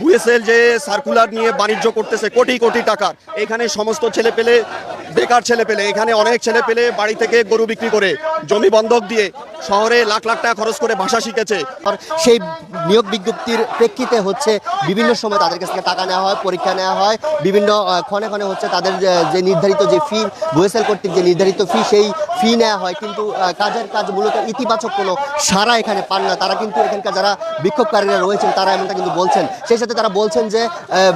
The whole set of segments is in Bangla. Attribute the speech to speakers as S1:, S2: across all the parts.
S1: বুয়েসেল যে সার্কুলার নিয়ে বাণিজ্য করতেছে কোটি কোটি টাকার। এখানে সমস্ত ছেলে পেলে বেকার ছেলে পেলে, এখানে অনেক ছেলে পেলে বাড়ি থেকে গরু বিক্রি করে, জমি বন্ধক দিয়ে শহরে লাখ লাখ টাকা খরচ করে ভাষা শিখেছে।
S2: আর সেই নিয়োগ বিজ্ঞপ্তির প্রেক্ষিতে হচ্ছে বিভিন্ন সময় তাদের কাছ থেকে টাকা নেওয়া হয়, পরীক্ষা নেওয়া হয়। বিভিন্ন ক্ষণে ক্ষণে হচ্ছে তাদের যে- নির্ধারিত যে ফি বুয়েসেল কর্তৃক যে নির্ধারিত ফি সেই ফি নেওয়া হয়। কিন্তু কাজের কাজ মূলত ইতিবাচক কোনো সারা এখানে পান না। তারা কিন্তু এখানকার যারা বিক্ষোভকারীরা রয়েছেন, তারা এমনটা কিন্তু বলছেন। সেই সাথে তারা বলছেন যে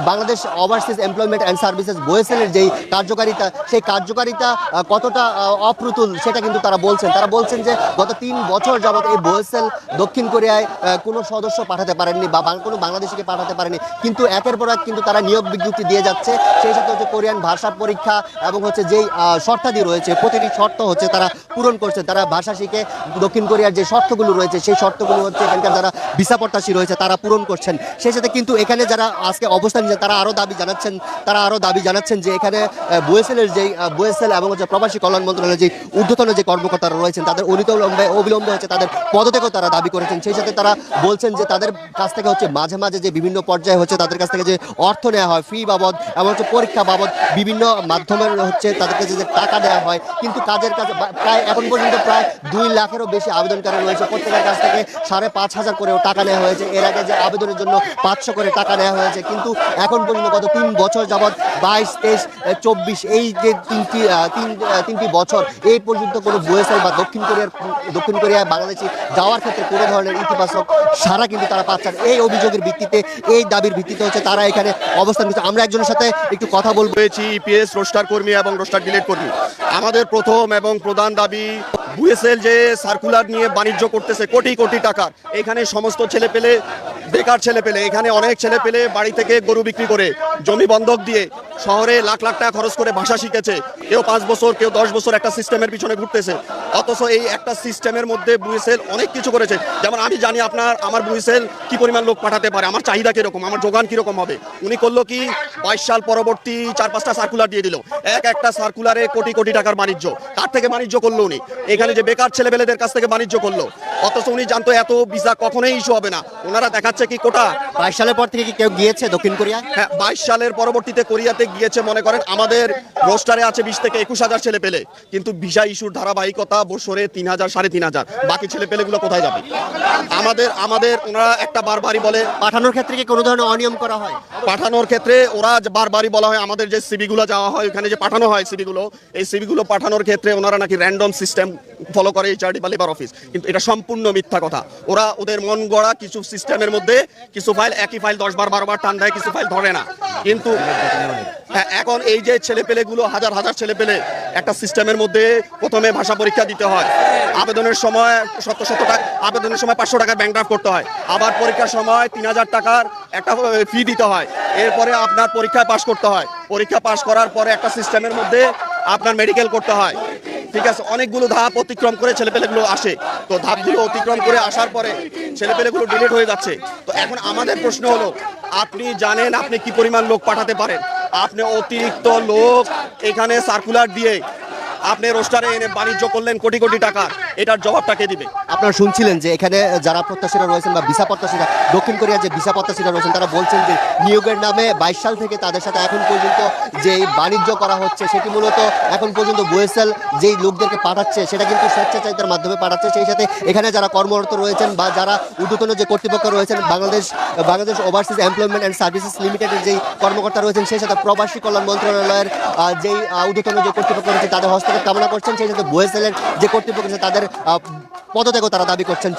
S2: Bangladesh overseas employment and services বুয়েসেলের যেই কার্যকারিতা, সেই কার্যকারিতা কতটা অপ্রতুল সেটা কিন্তু তারা বলছেন। তারা বলছেন যে গত তিন বছর যাবত এই বোয়েসেল দক্ষিণ কোরিয়ায় কোনো সদস্য পাঠাতে পারেননি বা কোনো বাংলাদেশিকে পাঠাতে পারেনি কিন্তু একের পর এক কিন্তু তারা নিয়োগ বিজ্ঞপ্তি দিয়ে যাচ্ছে। সেই সাথে হচ্ছে কোরিয়ান ভাষা পরীক্ষা এবং হচ্ছে যেই শর্তাদি রয়েছে, প্রতিটি শর্ত হচ্ছে তারা পূরণ করছে। তারা ভাষা শিখে দক্ষিণ কোরিয়ার যে শর্তগুলো রয়েছে, সেই শর্তগুলো হচ্ছে এখানকার যারা ভিসা রয়েছে, তারা পূরণ করছেন। সেই সাথে কিন্তু এখানে যারা আজকে অবস্থান নিয়েছেন, তারা আরও দাবি জানাচ্ছেন, তারা আরও দাবি জানাচ্ছেন যে এখানে বুয়েসেলের যেই বুয়েসেল এবং হচ্ছে প্রবাসী কল্যাণ মন্ত্রণালয়ের যে ঊর্ধ্বতন যে কর্মকর্তারা রয়েছেন, তাদের অনিতলম্বে অবিলম্বে হচ্ছে তাদের পদত্যাগও তারা দাবি করেছেন। সেই সাথে তারা বলছেন যে তাদের কাছ থেকে হচ্ছে মাঝে মাঝে যে বিভিন্ন পর্যায়ে হচ্ছে তাদের কাছ থেকে যে অর্থ নেওয়া হয় ফি বাবদ এবং হচ্ছে পরীক্ষা বাবদ বিভিন্ন মাধ্যমের হচ্ছে তাদের কাছে যে টাকা দেওয়া হয়, কিন্তু কাজের কাছে প্রায় এখন পর্যন্ত প্রায় দুই লাখেরও বেশি আবেদনকারী রয়েছে। প্রত্যেকের কাছ থেকে সাড়ে পাঁচ হাজার করেও টাকা নেওয়া হয়েছে। এর আগে যে আবেদনের জন্য পাঁচশো করে টাকা নেওয়া হয়েছে, কিন্তু এখন পর্যন্ত গত তিন বছর যাবৎ বাইশ, তেইশ, চব্বিশ এই যে তিনটি তিন তিনটি বছর এই পর্যন্ত কোনো বুয়েসেল বা দক্ষিণ কোরিয়ার, দক্ষিণ কোরিয়ায় বাংলাদেশি যাওয়ার ক্ষেত্রে কোনো ধরনের ইতিবাচক সারা কিন্তু তারা পাচ্ছেন। এই অভিযোগের ভিত্তিতে, এই দাবির ভিত্তিতে হচ্ছে তারা এখানে অবস্থান করছে আমরা একজনের সাথে একটু কথা বলব।
S1: ইপিএস, রোস্টার কর্মী এবং রোস্টার ডিলেট কর্মী। আমাদের প্রথম এবং প্রধান দাবি বুয়েসেল যে সার্কুলার নিয়ে বাণিজ্য করতেছে কোটি কোটি টাকার, এখানে সমস্ত ছেলে পেলে বেকার ছেলে পেলে, এখানে অনেক ছেলে পেলে বাড়ি থেকে গরু বিক্রি করে, জমি বন্ধক দিয়ে শহরে লাখ লাখ টাকা খরচ করে ভাষা শিখেছে। কেউ পাঁচ বছর, কেউ দশ বছর একটা সিস্টেমের পিছনে ঘুরতেছে। অথচ এই একটা সিস্টেমের মধ্যে বুয়েসেল অনেক কিছু করেছে। যেমন আমি জানি আপনার, আমার বুয়েসেল কি পরিমাণ লোক পাঠাতে পারে, আমার চাহিদা কীরকম, আমার যোগান কীরকম হবে? উনি করল কি, বাইশ সাল পরবর্তী চার পাঁচটা সার্কুলার দিয়ে দিল। এক একটা সার্কুলারে কোটি কোটি টাকার বাণিজ্য। তার থেকে বাণিজ্য করল উনি। এখানে যে বেকার ছেলেপেলেদের কাছ থেকে বাণিজ্য করল অথচ উনি জানতো এত ভিসা কখনোই ইস্যু হবে না। ওনারা দেখাচ্ছে কি কোটা।
S2: বাইশ সালের পর থেকে কি কেউ গিয়েছে দক্ষিণ কোরিয়ায়
S1: হ্যাঁ বাইশ সালের পরবর্তীতে কোরিয়াতে গিয়েছে মনে করেন। আমাদের রোস্টারে আছে বিশ থেকে একুশ হাজার ছেলে পেলে। কিন্তু ভিসা ইস্যুর ধারাবাহিকতা বছরে তিন হাজার সাড়ে তিন হাজার। বাকি ছেলে পেলেগুলো কোথায় যাবে? আমাদের আমাদের ওনারা একটা বারবারই বলে
S2: পাঠানোর ক্ষেত্রে কি কোনো ধরনের অনিয়ম করা হয়?
S1: পাঠানোর ক্ষেত্রে ওরা বারবারই বলা হয় আমাদের যে সিবিগুলো যাওয়া হয় ওখানে যে পাঠানো হয় সিবিগুলো এই সিবিগুলো পাঠানোর ক্ষেত্রে ওনারা নাকি র্যান্ডম সিস্টেম ফলো করে এইচআরডি বা লেবার অফিস কিন্তু এটা সম্পূর্ণ মিথ্যা কথা। ওরা ওদের মন গড়া কিছু সিস্টেমের মধ্যে কিছু ফাইল একই ফাইল দশ বার বারো বার টান দেয় কিছু ফাইল ধরে না। কিন্তু হ্যাঁ, এখন এই যে ছেলেপেলেগুলো হাজার হাজার ছেলেপেলে একটা সিস্টেমের মধ্যে প্রথমে ভাষা পরীক্ষা দিতে হয়। আবেদনের সময় শত শত টাকা আবেদনের সময় পাঁচশো টাকার ব্যাংক ড্রাফট করতে হয়। আবার পরীক্ষার সময় তিন হাজার টাকার একটা ফি দিতে হয়। এরপরে আপনার পরীক্ষায় পাশ করতে হয়। পরীক্ষা পাশ করার পরে একটা সিস্টেমের মধ্যে আপনার মেডিকেল করতে হয়। ঠিক আছে, অনেকগুলো ধাপ অতিক্রম করে ছেলেপেলেগুলো আসে। তো ধাপগুলো অতিক্রম করে আসার পরে ছেলেপেলেগুলো ডিলিট হয়ে যাচ্ছে। তো এখন আমাদের প্রশ্ন হলো, আপনি জানেন আপনি কি পরিমাণ লোক পাঠাতে পারেন? আপনি অতিরিক্ত লোক এখানে সার্কুলার দিয়ে আপনি রোস্টারে এনে বাণিজ্য করলেন কোটি কোটি টাকা। এটার জবাবটা কে দিবে?
S2: আপনারা শুনছিলেন যে এখানে যারা প্রত্যাশীরা রয়েছেন বা ভিসা প্রত্যাশীরা, দক্ষিণ কোরিয়ার যে ভিসা প্রত্যাশীরা রয়েছেন, তারা বলছেন যে নিয়োগের নামে বাইশ সাল থেকে তাদের সাথে এখন পর্যন্ত যে বাণিজ্য করা হচ্ছে, সেটি মূলত এখন পর্যন্ত বুয়েসেল যেই লোকদেরকে পাঠাচ্ছে, সেটা কিন্তু স্বেচ্ছাচারিতার মাধ্যমে পাঠাচ্ছে। সেই সাথে এখানে যারা কর্মরত রয়েছেন বা যারা ঊর্ধ্বতন যে কর্তৃপক্ষ রয়েছেন, Bangladesh Bangladesh overseas employment and services লিমিটেডের যেই কর্মকর্তা রয়েছেন, সেই সাথে প্রবাসী কল্যাণ মন্ত্রণালয়ের যেই ঊর্ধ্বতন যে কর্তৃপক্ষ রয়েছে, তাদের হস্তক্ষেপ কামনা করছেন। সেই সাথে বুয়েসেলের যে কর্তৃপক্ষ তাদের পদত্যাগও তারা দাবি করছেন।